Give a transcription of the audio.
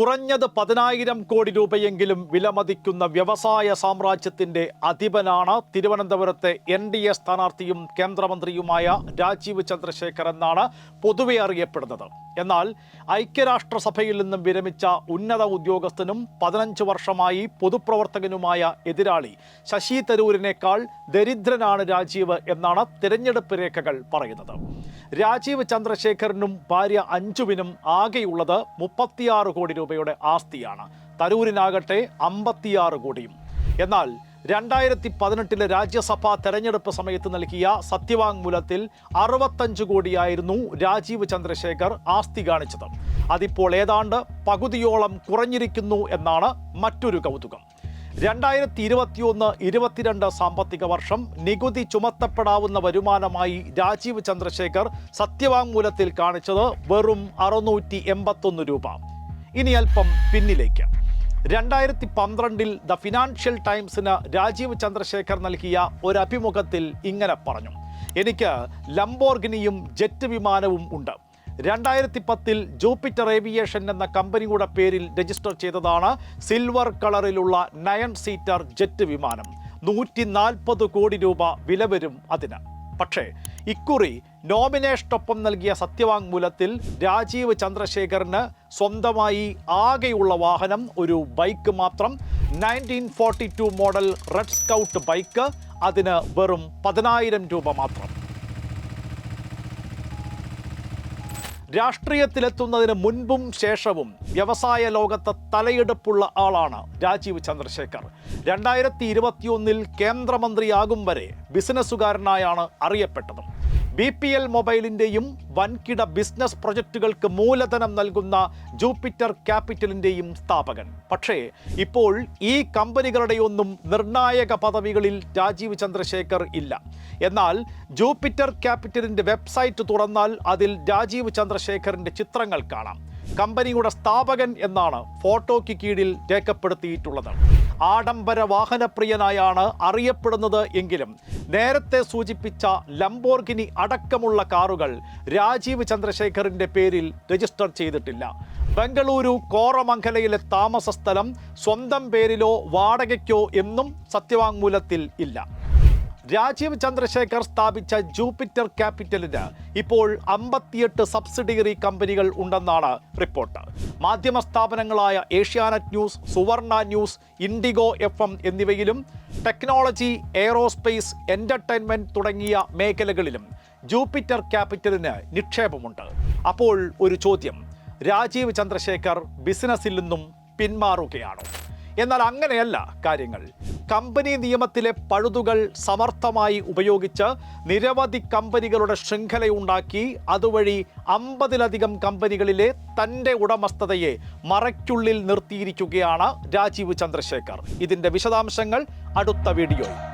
കുറഞ്ഞത് പതിനായിരം കോടി രൂപയെങ്കിലും വിലമതിക്കുന്ന വ്യവസായ സാമ്രാജ്യത്തിന്റെ അധിപനാണ് തിരുവനന്തപുരത്തെ എൻ ഡി എ സ്ഥാനാർത്ഥിയും കേന്ദ്രമന്ത്രിയുമായ രാജീവ് ചന്ദ്രശേഖർ എന്നാണ് പൊതുവെ അറിയപ്പെടുന്നത്. എന്നാൽ ഐക്യരാഷ്ട്രസഭയിൽ നിന്നും വിരമിച്ച ഉന്നത ഉദ്യോഗസ്ഥനും പതിനഞ്ച് വർഷമായി പൊതുപ്രവർത്തകനുമായ എതിരാളി ശശി തരൂരിനേക്കാൾ ദരിദ്രനാണ് രാജീവ് എന്നാണ് തിരഞ്ഞെടുപ്പ് രേഖകൾ പറയുന്നത്. രാജീവ് ചന്ദ്രശേഖരനും ഭാര്യ അഞ്ജുവിനും ആകെയുള്ളത് മുപ്പത്തിയാറ് കോടി രൂപയുടെ ആസ്തിയാണ്. തരൂരിനാകട്ടെ അമ്പത്തിയാറ് കോടിയും. എന്നാൽ രണ്ടായിരത്തി പതിനെട്ടിലെ രാജ്യസഭാ തെരഞ്ഞെടുപ്പ് സമയത്ത് നൽകിയ സത്യവാങ്മൂലത്തിൽ അറുപത്തഞ്ച് കോടിയായിരുന്നു രാജീവ് ചന്ദ്രശേഖർ ആസ്തി കാണിച്ചത്. അതിപ്പോൾ ഏതാണ്ട് പകുതിയോളം കുറഞ്ഞിരിക്കുന്നു എന്നാണ് മറ്റൊരു കൗതുകം. രണ്ടായിരത്തി ഇരുപത്തിയൊന്ന് ഇരുപത്തിരണ്ട് സാമ്പത്തിക വർഷം നികുതി ചുമത്തപ്പെടാവുന്ന വരുമാനമായി രാജീവ് ചന്ദ്രശേഖർ സത്യവാങ്മൂലത്തിൽ കാണിച്ചത് വെറും അറുന്നൂറ്റി എൺപത്തൊന്ന് രൂപ. ഇനി അല്പം പിന്നിലേക്ക്. രണ്ടായിരത്തി പന്ത്രണ്ടിൽ ദ ഫിനാൻഷ്യൽ ടൈംസിന് രാജീവ് ചന്ദ്രശേഖർ നൽകിയ ഒരു അഭിമുഖത്തിൽ ഇങ്ങനെ പറഞ്ഞു. എനിക്ക് ലംബോർഗിനിയും ജെറ്റ് വിമാനവും ഉണ്ട്. രണ്ടായിരത്തി പത്തിൽ ജൂപ്പിറ്റർ ഏവിയേഷൻ എന്ന കമ്പനിയുടെ പേരിൽ രജിസ്റ്റർ ചെയ്തതാണ് സിൽവർ കളറിലുള്ള നയൻ സീറ്റർ ജെറ്റ് വിമാനം. നൂറ്റി നാൽപ്പത് കോടി രൂപ വില വരും അതിന്. പക്ഷേ ഇക്കുറി നോമിനേഷനൊപ്പം നൽകിയ സത്യവാങ്മൂലത്തിൽ രാജീവ് ചന്ദ്രശേഖറിന് സ്വന്തമായി ആകെയുള്ള വാഹനം ഒരു ബൈക്ക് മാത്രം nineteen forty two model red scout bike അതിന് വെറും പതിനായിരം രൂപ മാത്രം. രാഷ്ട്രീയത്തിലെത്തുന്നതിന് മുൻപും ശേഷവും വ്യവസായ ലോകത്ത് തലയെടുപ്പുള്ള ആളാണ് രാജീവ് ചന്ദ്രശേഖർ. രണ്ടായിരത്തി ഇരുപത്തിയൊന്നിൽ കേന്ദ്രമന്ത്രിയാകും വരെ ബിസിനസ്സുകാരനായാണ് അറിയപ്പെട്ടത് ബി പി എൽ മൊബൈലിന്റെയും വൻകിട ബിസിനസ് പ്രൊജക്റ്റുകൾക്ക് മൂലധനം നൽകുന്ന ജൂപ്പിറ്റർ ക്യാപിറ്റലിന്റെയും സ്ഥാപകൻ. പക്ഷേ ഇപ്പോൾ ഈ കമ്പനികളുടെയൊന്നും നിർണായക പദവികളിൽ രാജീവ് ചന്ദ്രശേഖർ ഇല്ല. എന്നാൽ ജൂപ്പിറ്റർ ക്യാപിറ്റലിന്റെ വെബ്സൈറ്റ് തുറന്നാൽ അതിൽ രാജീവ് ചന്ദ്രശേഖറിന്റെ ചിത്രങ്ങൾ കാണാം. കമ്പനിയുടെ സ്ഥാപകൻ എന്നാണ് ഫോട്ടോയ്ക്ക് കീഴിൽ രേഖപ്പെടുത്തിയിട്ടുള്ളത്. ആഡംബര വാഹനപ്രിയനായാണ് അറിയപ്പെടുന്നത് എങ്കിലും നേരത്തെ സൂചിപ്പിച്ച ലംബോർഗിനി അടക്കമുള്ള കാറുകൾ രാജീവ് ചന്ദ്രശേഖറിന്റെ പേരിൽ രജിസ്റ്റർ ചെയ്തിട്ടില്ല. ബംഗളൂരു കോറമംഗലയിലെ താമസ സ്ഥലം സ്വന്തം പേരിലോ വാടകയ്ക്കോ എന്നും സത്യവാങ്മൂലത്തിൽ ഇല്ല. രാജീവ് ചന്ദ്രശേഖർ സ്ഥാപിച്ച ജൂപ്പിറ്റർ ക്യാപിറ്റലിന് ഇപ്പോൾ അമ്പത്തിയെട്ട് സബ്സിഡിയറി കമ്പനികൾ ഉണ്ടെന്നാണ് റിപ്പോർട്ട്. മാധ്യമ സ്ഥാപനങ്ങളായ Asianet news Suvarna news Indigo FM M എന്നിവയിലും ടെക്നോളജി എയറോസ്പേസ് എന്റർടൈൻമെന്റ് തുടങ്ങിയ മേഖലകളിലും ജൂപ്പിറ്റർ ക്യാപിറ്റലിന് നിക്ഷേപമുണ്ട്. അപ്പോൾ ഒരു ചോദ്യം രാജീവ് ചന്ദ്രശേഖർ ബിസിനസ്സിൽ നിന്നും പിന്മാറുകയാണോ? എന്നാൽ അങ്ങനെയല്ല കാര്യങ്ങൾ. കമ്പനി നിയമത്തിലെ പഴുതുകൾ സമർത്ഥമായി ഉപയോഗിച്ച് നിരവധി കമ്പനികളുടെ ശൃംഖലയുണ്ടാക്കി. അതുവഴി അമ്പതിലധികം കമ്പനികളിലെ തന്റെ ഉടമസ്ഥതയെ മറയ്ക്കുള്ളിൽ നിർത്തിയിരിക്കുകയാണ് രാജീവ് ചന്ദ്രശേഖർ. ഇതിന്റെ വിശദാംശങ്ങൾ അടുത്ത വീഡിയോയിൽ.